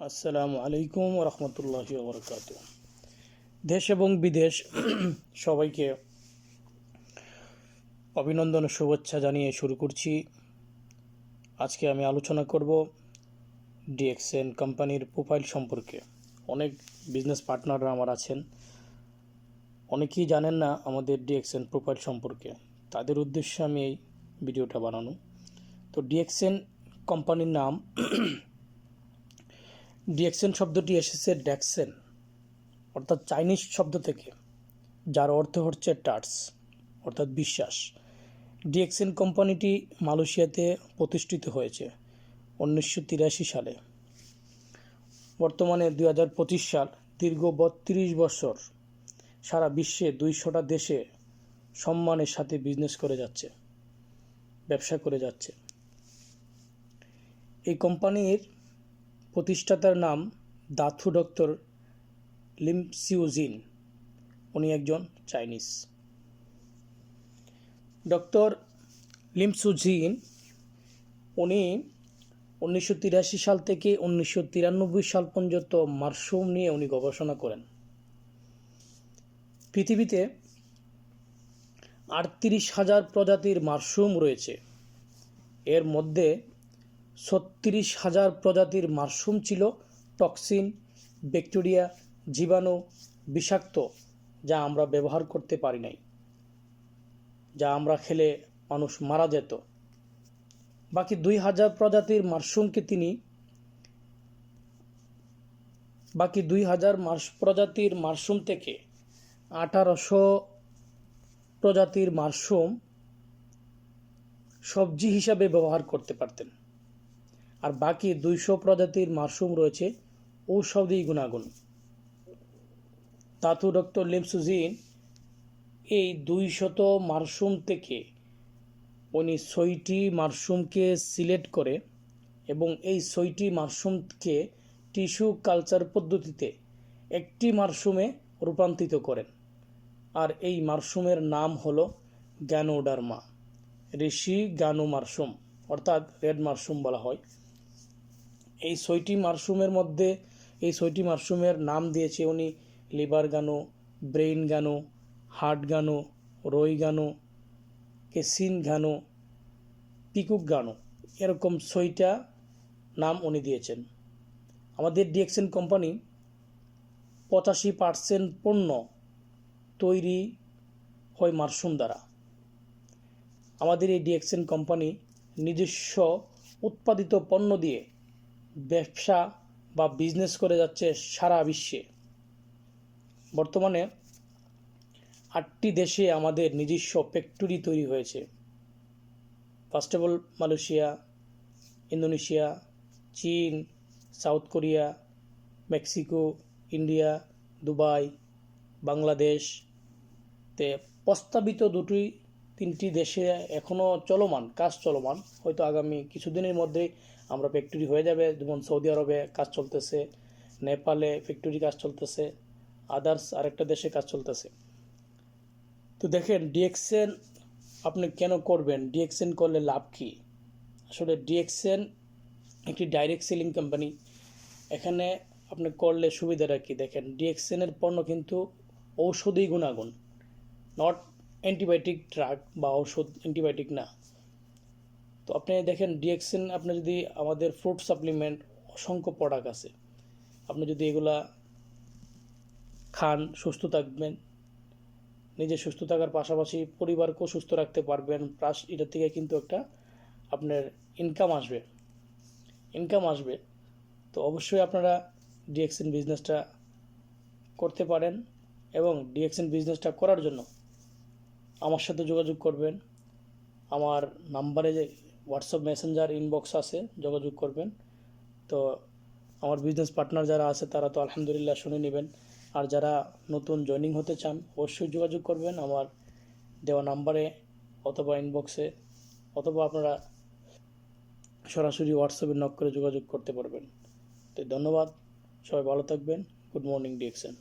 আসসালামু আলাইকুম রহমতুল্লাহ বরকাত দেশ এবং বিদেশ, সবাইকে অভিনন্দন, শুভেচ্ছা জানিয়ে শুরু করছি। আজকে আমি আলোচনা করব ডিএক্সএন কোম্পানির প্রোফাইল সম্পর্কে। অনেক বিজনেস পার্টনাররা আমার আছেন। অনেকেই জানেন না আমাদের ডিএক্সএন প্রোফাইল সম্পর্কে। তাদের উদ্দেশ্যে আমি এই ভিডিওটা বানানো। তো ডিএক্সএন কোম্পানির নাম ডিএক্সেন শব্দটি এসেছে ড্যাক্সেন, অর্থাৎ চাইনিজ শব্দ থেকে, যার অর্থ হচ্ছে টার্স, অর্থাৎ বিশ্বাস। ডিএক্সেন কোম্পানিটি মালয়েশিয়াতে প্রতিষ্ঠিত হয়েছে উনিশশো তিরাশি সালে। বর্তমানে দুই হাজার পঁচিশ সাল, দীর্ঘ বত্রিশ বছর সারা বিশ্বে দুইশোটা দেশে সম্মানের সাথে বিজনেস করে যাচ্ছে, ব্যবসা করে যাচ্ছে। এই কোম্পানির প্রতিষ্ঠাতার নাম দাথু ডক্টর লিমসিউজিন। উনি একজন চাইনিজ। ডক্টর লিমসুজিন উনি উনিশশো তিরাশি সাল থেকে উনিশশো তিরানব্বই সাল পর্যন্ত মাশরুম নিয়ে উনি গবেষণা করেন। পৃথিবীতে আটত্রিশ হাজার প্রজাতির মাশরুম রয়েছে। এর মধ্যে ছত্রিশ হাজার প্রজাতির মাশরুম ছিল টক্সিন, ব্যাকটেরিয়া, জীবাণু, বিষাক্ত, যা আমরা ব্যবহার করতে পারি নাই, যা আমরা খেলে মানুষ মারা যেত। বাকি দুই হাজার প্রজাতির মাশরুমকে তিনি বাকি দুই হাজার প্রজাতির মাশরুম থেকে আঠারোশো প্রজাতির মাশরুম সবজি হিসাবে ব্যবহার করতে পারতেন। আর বাকি দুইশো প্রজাতির মাশরুম রয়েছে ঔষধি গুণাগুণ। তাতু ডক্টর লিমসুজিন এই দুইশত মাশরুম থেকে উনি ছয়টি মাশরুমকে সিলেক্ট করে এবং এই ছয়টি মাশরুমকে টিস্যু কালচার পদ্ধতিতে একটি মাশরুমে রূপান্তরিত করেন। আর এই মাশরুমের নাম হলো গ্যানোডার্মা, ঋষি গানু মাশরুম, অর্থাৎ রেড মাশরুম বলা হয়। এই ছয়টি মাশরুমের মধ্যে, এই ছয়টি মাশরুমের নাম দিয়েছে উনি লিভার গানো, ব্রেইন গানো, হার্ট গানো, রই গানো, কেসিন গানো, পিকুক গানো। এরকম ছয়টা নাম উনি দিয়েছেন। আমাদের ডিএক্সেন কোম্পানি পঁচাশি পার্সেন্ট পণ্য তৈরি হয় মাশরুম দ্বারা। আমাদের এই ডিএক্সেন কোম্পানি নিজস্ব উৎপাদিত পণ্য দিয়ে ব্যবসা বা বিজনেস করে যাচ্ছে সারা বিশ্বে। বর্তমানে আটটি দেশে আমাদের নিজস্ব ফ্যাক্টরি তৈরি হয়েছে। First of all Malaysia, Indonesia, চীন, South Korea, Mexico, India, Dubai, Bangladesh. তে প্রস্তাবিত দুটি তিনটি দেশে এখনও চলমান, কাজ চলমান। হয়তো আগামী কিছুদিনের মধ্যেই আমরা ফ্যাক্টরি হয়ে যাবে, যেমন সৌদি আরবে কাজ চলতেছে, নেপালে ফ্যাক্টরি কাজ চলতেছে আদার্স আরেকটা দেশে কাজ চলতেছে। তো দেখেন ডিএক্সেন আপনি কেন করবেন? ডিএক্সেন করলে লাভ কী? আসলে ডিএক্সেন একটি ডাইরেক্ট সেলিং কোম্পানি এখানে আপনি করলে সুবিধাটা কী? দেখেন ডিএক্সেনের পণ্য কিন্তু ঔষধি গুণাগুণ নট অ্যান্টিবায়োটিক ড্রাগ বা ঔষধ, অ্যান্টিবায়োটিক না। তো আপনি দেখেন ডিএক্সেন আপনি যদি আমাদের ফ্রুট সাপ্লিমেন্ট অসংখ্য প্রোডাক্ট আছে। আপনি যদি এগুলা খান, সুস্থ থাকবেন, নিজে সুস্থ থাকার পাশাপাশি পরিবারকেও সুস্থ রাখতে পারবেন প্লাস এটা থেকে কিন্তু একটা আপনার ইনকাম আসবে। ইনকাম আসবে। তো অবশ্যই আপনারা ডিএক্সেন বিজনেসটা করতে পারেন এবং ডিএক্সেন বিজনেসটা করার জন্য আমার সাথে যোগাযোগ করবেন। আমার নাম্বারে যে হোয়াটসঅ্যাপ মেসেঞ্জার ইনবক্স আছে, যোগাযোগ করবেন। তো আমার বিজনেস পার্টনার যারা আছে, তারা তো আলহামদুলিল্লাহ শুনে নেবেন। আর যারা নতুন জয়েনিং হতে চান, অবশ্যই যোগাযোগ করবেন আমার দেওয়া নাম্বারে অথবা ইনবক্সে অথবা আপনারা সরাসরি হোয়াটসঅ্যাপে নক করে যোগাযোগ করতে পারবেন। তো ধন্যবাদ, সবাই ভালো থাকবেন। Good morning ডিএক্সেন